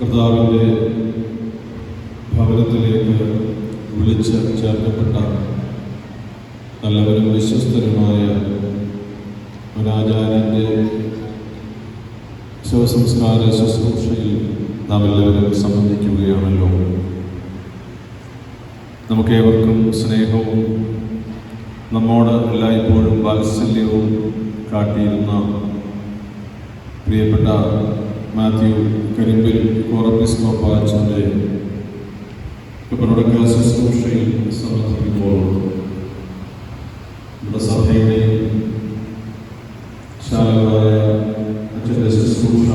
കർത്താവിന്റെ ഭവനത്തിലേക്ക് വിളിച്ച് ചേർക്കപ്പെട്ട നല്ലവരും വിശ്വസ്തരുമായ ഒരാചാര്യന്റെ ശിവസംസ്കാര ശുശ്രൂഷയിൽ നാം എല്ലാവരും സംബന്ധിക്കുകയാണല്ലോ. നമുക്കേവർക്കും സ്നേഹവും നമ്മോട് എല്ലായ്പ്പോഴും വാത്സല്യവും കാട്ടിയിരുന്ന പ്രിയപ്പെട്ട മാത്യു കരിമ്പിൽ കോറപ്പിസ്കോപ്പാച്ചന്റെ ഇവരുടെ ശുശ്രൂഷയിൽ സമർപ്പിക്കുമ്പോൾ നമ്മുടെ സഭയുടെയും ശാലകളായ അച്ഛന്റെ ശുശ്രൂഷ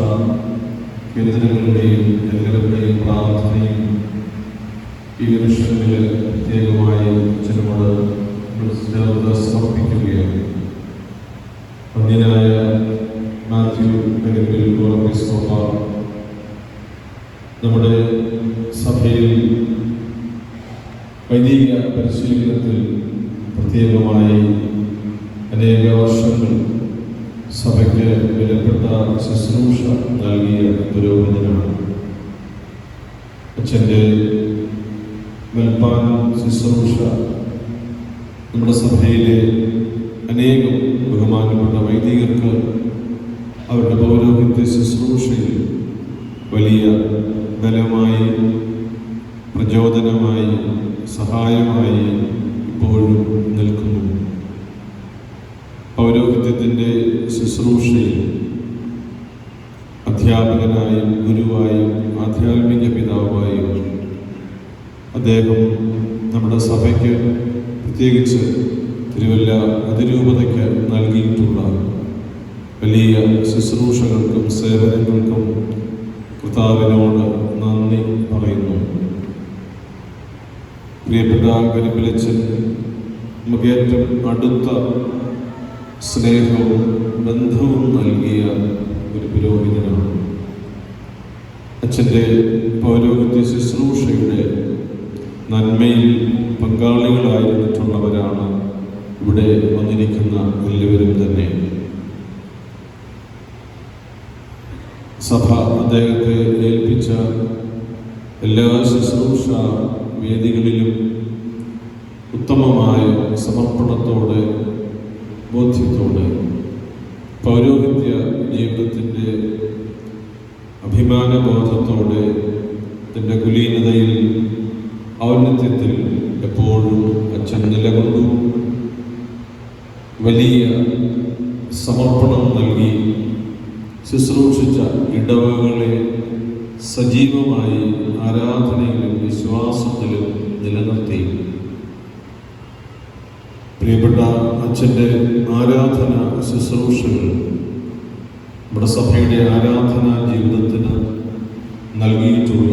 കേന്ദ്രങ്ങളുടെയും എല്ലാവരുടെയും പ്രാർത്ഥനയും ഈ നിമിഷങ്ങളിൽ പ്രത്യേകമായി അച്ഛനോട് ചേർത്ത് സമർപ്പിക്കുകയാണ് അന്യനായ മാത്യു കരിമ്പിൽ കോറപ്പിസ്കോപ്പ നമ്മുടെ സഭയിൽ വൈദിക പരിശീലനത്തിൽ പ്രത്യേകമായി അനേക വർഷങ്ങൾ സഭയ്ക്ക് വിലപ്പെട്ട ശുശ്രൂഷ നൽകിയ പുരോഹിതനാണ്. അച്ഛന്റെ വെൽപ്പാൻ ശുശ്രൂഷ നമ്മുടെ സഭയിലെ അനേകം ബഹുമാനപ്പെട്ട വൈദികർക്ക് അവരുടെ പൗരോഹിത്യ ശുശ്രൂഷയിൽ വലിയ ബലമായി പ്രചോദനമായി സഹായമായി ഇപ്പോഴും നിൽക്കുന്നു. പൗരോഹിത്യത്തിന്റെ ശുശ്രൂഷയിൽ അധ്യാപകനായും ഗുരുവായും ആധ്യാത്മിക പിതാവായും അദ്ദേഹം നമ്മുടെ സഭയ്ക്ക് പ്രത്യേകിച്ച് തിരുവല്ല അതിരൂപതയ്ക്ക് നൽകിയിട്ടുള്ള വലിയ ശുശ്രൂഷകൾക്കും സേവനങ്ങൾക്കും കർത്താവിനോട് നന്ദി പറയുന്നു. പ്രിയപ്പെട്ട കരിപ്പിലച്ചൻ നമുക്ക് ഏറ്റവും അടുത്ത സ്നേഹവും ബന്ധവും നൽകിയ ഒരു പുരോഹിതനാണ്. അച്ഛന്റെ പൗരോഹിത്യ ശുശ്രൂഷയുടെ നന്മയിൽ പങ്കാളികളായിരുന്നിട്ടുള്ളവരാണ് ഇവിടെ വന്നിരിക്കുന്ന എല്ലാവരും തന്നെ. സഭ അദ്ദേഹത്തെ ഏൽപ്പിച്ച എല്ലാ ശുശ്രൂഷ വേദികളിലും ഉത്തമമായ സമർപ്പണത്തോടെ ബോധ്യത്തോടെ പൗരോഹിത്യ ജീവിതത്തിന്റെ അഭിമാനബോധത്തോടെ തന്റെ കുലീനതയിൽ ഔന്നത്യത്തിൽ എപ്പോഴും അച്ഛൻ നിലകൊണ്ടു. വലിയ സമർപ്പണം നൽകി ശുശ്രൂഷിച്ച ഇടവകളെ സജീവമായി ആരാധനയിലും വിശ്വാസത്തിലും പ്രിയപ്പെട്ട അച്ഛന്റെ ആരാധന ശുശ്രൂഷകൾ. നമ്മുടെ സഭയുടെ ആരാധന ജീവിതത്തിന് നൽകിയിട്ടുള്ള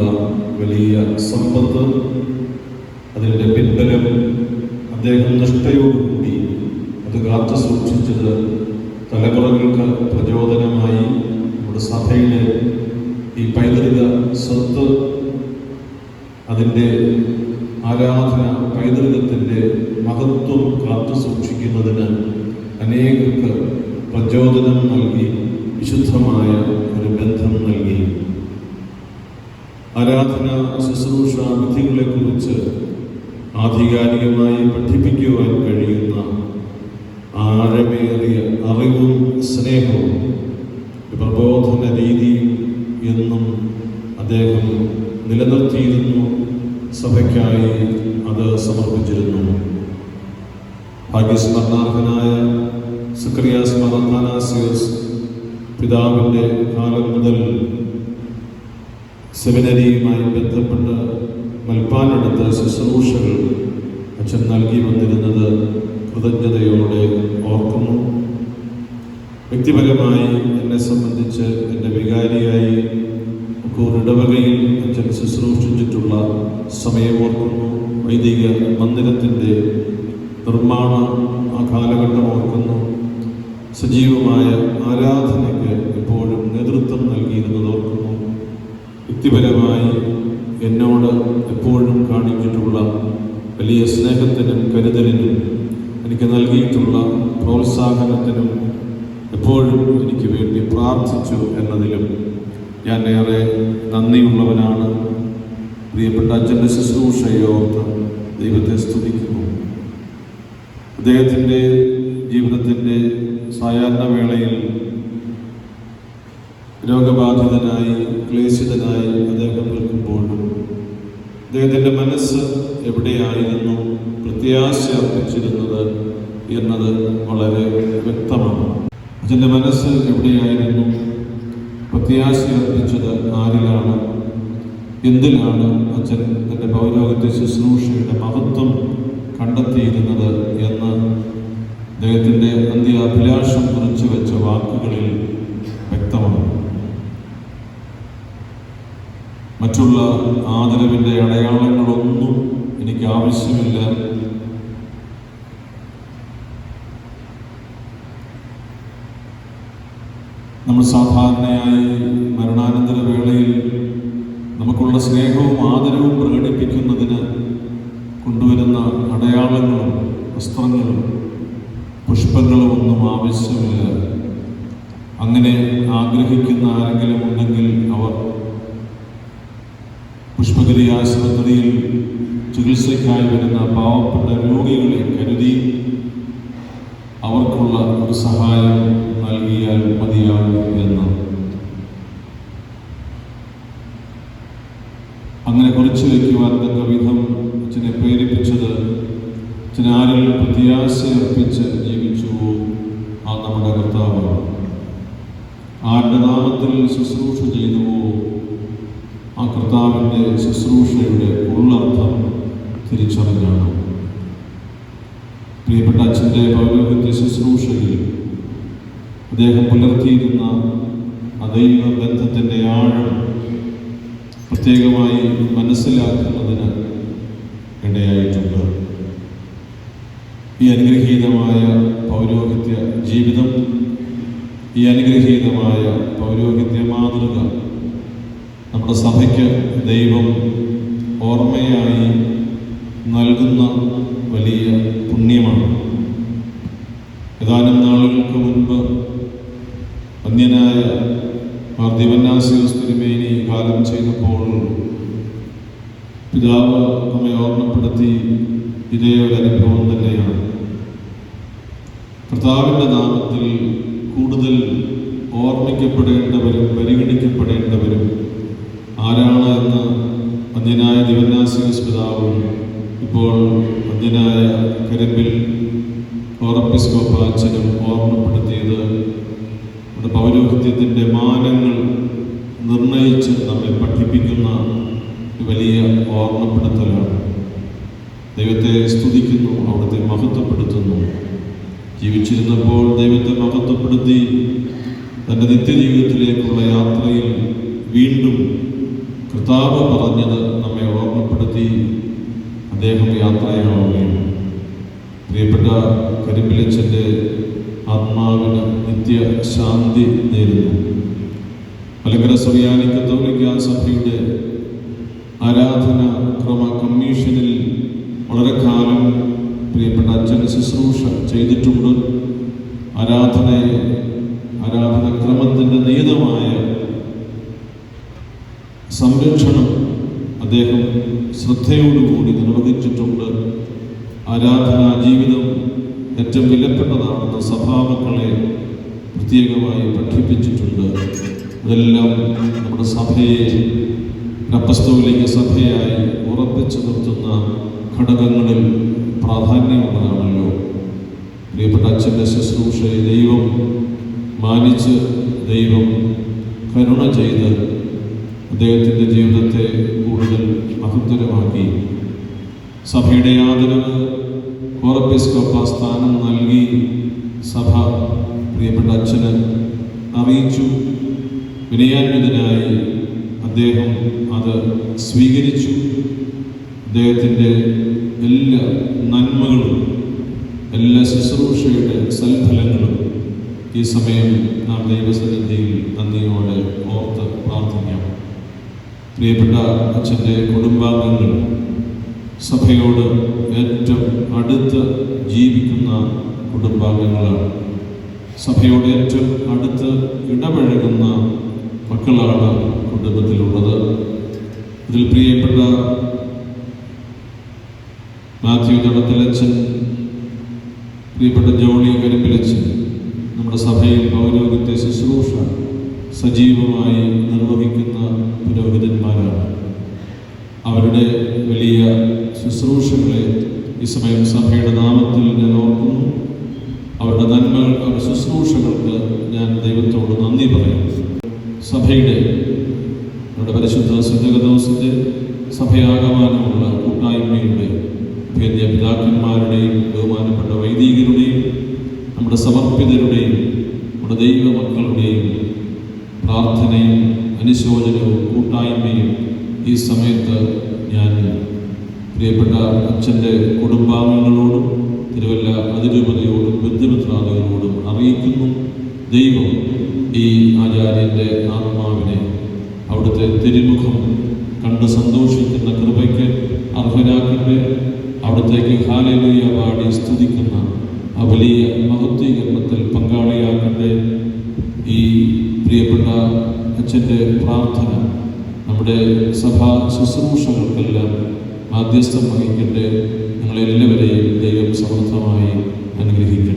വലിയ സമ്പത്ത് അതിന്റെ പിൻബലം അദ്ദേഹം നിഷ്ഠയോടുകൂടി അത് കാത്തു സൂക്ഷിച്ചത് തലമുറകൾക്ക് പ്രചോദനമായി നമ്മുടെ സഭയിലെ ഈ പൈതൃക സ്വത്ത് അതിന്റെ ആരാധന പൈതൃകത്തിന്റെ മഹത്വം കാത്തു സൂക്ഷിക്കുന്നതിന് അനേകർക്ക് പ്രചോദനം നൽകി വിശുദ്ധമായ ഒരു ബന്ധം നൽകി. ആരാധന ശുശ്രൂഷ വിധികളെക്കുറിച്ച് ആധികാരികമായി പഠിപ്പിക്കുവാൻ കഴിയുന്ന ആഴമേറിയ അറിവും സ്നേഹവും പ്രബോധന രീതിയും എന്നും അദ്ദേഹം നിലനിർത്തിയിരുന്നു. സഭയ്ക്കായി അത് സമർപ്പിച്ചിരുന്നു. ഭാഗ്യസ്മരണാർഹനായ സക്രിയാസ് പിതാവിന്റെ കാലം മുതൽ സെമിനറിയുമായി ബന്ധപ്പെട്ട് മൽപ്പാനെടുത്ത ശുശ്രൂഷകൾ അച്ഛൻ നൽകി വന്നിരുന്നത് കൃതജ്ഞതയോടെ ഓർക്കുന്നു. വ്യക്തിപരമായി എന്നെ സംബന്ധിച്ച് എന്റെ വികാരിയായി കൂർ ഇടവകയിൽ അച്ഛൻ ശുശ്രൂഷിച്ചിട്ടുള്ള സമയമോർക്കുന്നു വൈദിക മന്ദിരത്തിന്റെ നിർമ്മാണ ആ കാലഘട്ടം ഓർക്കുന്നു. സജീവമായ ആരാധനയ്ക്ക് എപ്പോഴും നേതൃത്വം നൽകിയിരുന്നത് ഓർക്കുന്നു. വ്യക്തിപരമായി എന്നോട് എപ്പോഴും കാണിച്ചിട്ടുള്ള വലിയ സ്നേഹത്തിനും കരുതലിനും എനിക്ക് നൽകിയിട്ടുള്ള പ്രോത്സാഹനത്തിനും എപ്പോഴും എനിക്ക് വേണ്ടി പ്രാർത്ഥിച്ചു എന്നതിലും ഞാൻ ഏറെ നന്ദിയുള്ളവനാണ്. പ്രിയപ്പെട്ട അച്ഛന്റെ ശുശ്രൂഷയോർത്ത് ദൈവത്തെ സ്തുതിക്കുന്നു. അദ്ദേഹത്തിന്റെ ജീവിതത്തിന്റെ സായാഹ്ന വേളയിൽ രോഗബാധിതനായി ക്ലേശിതനായി അദ്ദേഹം നിൽക്കുമ്പോഴും അദ്ദേഹത്തിന്റെ മനസ്സ് എവിടെയായിരുന്നു? പ്രത്യാശ അർപ്പിച്ചിരുന്നത് എന്നത് വളരെ വ്യക്തമാണ്. അച്ഛന്റെ മനസ്സ് എവിടെയായിരുന്നു? പ്രത്യാശ അർപ്പിച്ചത് ആരിലാണ്? എന്തിലാണ് അച്ഛൻ തന്റെ പൗരോഗത്യ ശുശ്രൂഷയുടെ മഹത്വം കണ്ടെത്തിയിരുന്നത് എന്ന്? അദ്ദേഹത്തിന്റെ അന്ത്യാഭിലാഷം കുറിച്ചു വെച്ച വാക്കുകളിൽ വ്യക്തമാണ്. മറ്റുള്ള ആദരവിന്റെ അടയാളങ്ങളൊന്നും എനിക്ക് ആവശ്യമില്ല നമ്മൾ സാധാരണയായി മരണാനന്തര വേളയിൽ നമുക്കുള്ള സ്നേഹവും ആദരവും പ്രകടിപ്പിക്കുന്നതിന് കൊണ്ടുവരുന്ന അടയാളങ്ങളും വസ്ത്രങ്ങളും പുഷ്പങ്ങളും ഒന്നും ആവശ്യമില്ല. അങ്ങനെ ആഗ്രഹിക്കുന്ന ആരെങ്കിലും ഉണ്ടെങ്കിൽ അവർ പുഷ്പഗിരി ആശുപത്രിയിൽ ചികിത്സയ്ക്കായി വരുന്ന പാവപ്പെട്ട രോഗികളെ കരുതി അവർക്കുള്ള ഒരു സഹായം നൽകിയാൽ മതിയാകും എന്ന് അങ്ങനെ കുറിച്ചു വയ്ക്കുവാൻ തക്ക വിധം അച്ഛനെ പ്രേരിപ്പിച്ചത് അച്ഛൻ ആരിൽ പ്രത്യാശ അർപ്പിച്ച് ജീവിച്ചു ആ നമ്മുടെ കർത്താവ്. ആരുടെ നാമത്തിൽ ശുശ്രൂഷ ചെയ്തുവോ ആ കർത്താവിന്റെ ശുശ്രൂഷയുടെ ഉള്ളർത്ഥം തിരിച്ചറിഞ്ഞാണ്. പ്രിയപ്പെട്ട അച്ഛന്റെ പൗരോഹിത്യ ശുശ്രൂഷയിൽ അദ്ദേഹം പുലർത്തിയിരുന്ന അതൈവ ബന്ധത്തിന്റെ ആഴം പ്രത്യേകമായി മനസ്സിലാക്കുന്നതിന് ഇടയായിട്ടുണ്ട്. ഈ അനുഗ്രഹീതമായ പൗരോഹിത്യ ജീവിതം ഈ അനുഗ്രഹീതമായ പൗരോഹിത്യ മാതൃക നമ്മുടെ സഭയ്ക്ക് ദൈവം ഓർമ്മയായി നൽകുന്ന വലിയ പുണ്യമാണ്. ഏതാനും നാളുകൾക്ക് മുൻപ് അന്യനായ ദിവന്നാസിയോസ് തിരുമേനി കാലം ചെയ്തപ്പോൾ പിതാവ് നമ്മെ ഓർമ്മപ്പെടുത്തി ഇതേ ഒരു അനുഭവം തന്നെയാണ്. കർത്താവിന്റെ നാമത്തിൽ കൂടുതൽ ഓർമ്മിക്കപ്പെടേണ്ടവരും പരിഗണിക്കപ്പെടേണ്ടവരും ആരാണ് എന്ന് അന്യനായ ദിവന്നാസിയോസ് പിതാവ് ഇപ്പോൾ അന്യനായ കരമ്പിൽ ഓറപ്പിസ്കോപ്പ അച്ഛനും ഓർമ്മപ്പെടുത്തിയത് നമ്മുടെ പൗരോഹിത്യത്തിന്റെ മാനങ്ങൾ നിർണയിച്ച് നമ്മെ പഠിപ്പിക്കുന്ന വലിയ ഓർമ്മപ്പെടുത്തലാണ്. ദൈവത്തെ സ്തുതിക്കുന്നു അവിടുത്തെ മഹത്വപ്പെടുത്തുന്നു. ജീവിച്ചിരുന്നപ്പോൾ ദൈവത്തെ മഹത്വപ്പെടുത്തി തന്റെ നിത്യജീവിതത്തിലേക്കുള്ള യാത്രയിൽ വീണ്ടും കർത്താവ് പറഞ്ഞത് നമ്മെ ഓർമ്മപ്പെടുത്തി അദ്ദേഹം യാത്രയാവുകയാണ്. പ്രിയപ്പെട്ട കരിമ്പിലച്ചന്റെ ആത്മാവിന് നിത്യ ശാന്തി നേരുന്നു. മലങ്കര സുറിയാനി കത്തോലിക്ക സഭയുടെ ആരാധന ക്രമ കമ്മീഷനിൽ വളരെ കാലം പ്രിയപ്പെട്ട അച്ഛൻ ശുശ്രൂഷ ചെയ്തിട്ടുണ്ട്. ആരാധനയെ ആരാധന ക്രമത്തിന്റെ നിയതമായ സംരക്ഷണം അദ്ദേഹം ശ്രദ്ധയോടുകൂടി നിർവഹിച്ചിട്ടുണ്ട്. ആരാധനാ ജീവിതം ഏറ്റവും വിലപ്പെട്ടതാണെന്ന് സഭാമക്കളെ പ്രത്യേകമായി പഠിപ്പിച്ചിട്ടുണ്ട്. അതെല്ലാം നമ്മുടെ സഭയെ അപ്പസ്തോലിക സഭയായി ഉറപ്പിച്ചു നിർത്തുന്ന ഘടകങ്ങളിൽ പ്രാധാന്യമുള്ളതാണല്ലോ. പ്രിയപ്പെട്ട അച്ഛന്റെ ശുശ്രൂഷയെ ദൈവം മാനിച്ച് ദൈവം കരുണ ചെയ്ത് അദ്ദേഹത്തിന്റെ ജീവിതത്തെ കൂടുതൽ മഹത്തരമാക്കി. സഭയുടെ ആദരവ് ഓറപ്പിസ്കോപ്പ സ്ഥാനം നൽകി സഭ പ്രിയപ്പെട്ട അച്ഛന് അറിയിച്ചു. വിനയാന്വിതനായി അദ്ദേഹം അത് സ്വീകരിച്ചു. അദ്ദേഹത്തിന്റെ എല്ലാ നന്മകളും എല്ലാ ശുശ്രൂഷയുടെ സൽഫലങ്ങളും ഈ സമയം നാം ദൈവസന്നിധിയിൽ നന്ദിയോടെ ഓർത്ത് പ്രാർത്ഥിക്കാം. പ്രിയപ്പെട്ട അച്ഛന്റെ കുടുംബാംഗങ്ങൾ സഭയോട് ഏറ്റവും അടുത്ത് ജീവിക്കുന്ന കുടുംബാംഗങ്ങളാണ്. സഭയോട് ഏറ്റവും അടുത്ത് ഇടപഴകുന്ന മക്കളാണ് കുടുംബത്തിലുള്ളത്. ഇതിൽ പ്രിയപ്പെട്ട മാത്യു തടത്തിലച്ഛൻ പ്രിയപ്പെട്ട ജോണി കരിമ്പിലച്ചൻ നമ്മുടെ സഭയിൽ പൗരോഹിത്യ ശുശ്രൂഷ സജീവമായി നിർവഹിക്കുന്ന പുരോഹിതന്മാരാണ്. അവരുടെ വലിയ ശുശ്രൂഷകളെ ഈ സമയം സഭയുടെ നാമത്തിൽ ഞാൻ ഓർക്കുന്നു. അവരുടെ നന്മകൾ അവരുടെ ശുശ്രൂഷകൾക്ക് ഞാൻ ദൈവത്തോട് നന്ദി പറയുന്നു. സഭയുടെ നമ്മുടെ പരിശുദ്ധ സുന്ദരദോസിന്റെ സഭയാകമാനമുള്ള കൂട്ടായ്മയുടെ ഭേദ്യ പിതാക്കന്മാരുടെയും ബഹുമാനപ്പെട്ട വൈദികരുടെയും നമ്മുടെ സമർപ്പിതരുടെയും നമ്മുടെ ദൈവ മക്കളുടെയും പ്രാർത്ഥനയും അനുശോചനവും കൂട്ടായ്മയും ഈ സമയത്ത് ഞാൻ പ്രിയപ്പെട്ട അച്ഛന്റെ കുടുംബാംഗങ്ങളോടും തിരുവല്ല അതിരൂപതയോടും ബന്ധുമിത്രാദികളോടും അറിയിക്കുന്നു. ദൈവം ഈ ആചാര്യന്റെ ആത്മാവിനെ അവിടുത്തെ തിരുമുഖം കണ്ട് സന്തോഷിക്കുന്ന കൃപയ്ക്ക് അർഹരാക്കട്ടെ. അവിടത്തേക്ക് ഹാലലുയ പാടി സ്തുതിക്കുന്ന ആ വലിയ മഹത്വീകരണത്തിൽ പങ്കാളിയാകട്ടെ. ഈ പ്രിയപ്പെട്ട അച്ഛന്റെ പ്രാർത്ഥന നമ്മുടെ സഭാ ശുശ്രൂഷകൾക്കെല്ലാം മാധ്യസ്ഥം വഹിക്കട്ടെ. നിങ്ങളെല്ലാവരെയും ദൈവം സമർത്ഥമായി അനുഗ്രഹിക്കട്ടെ.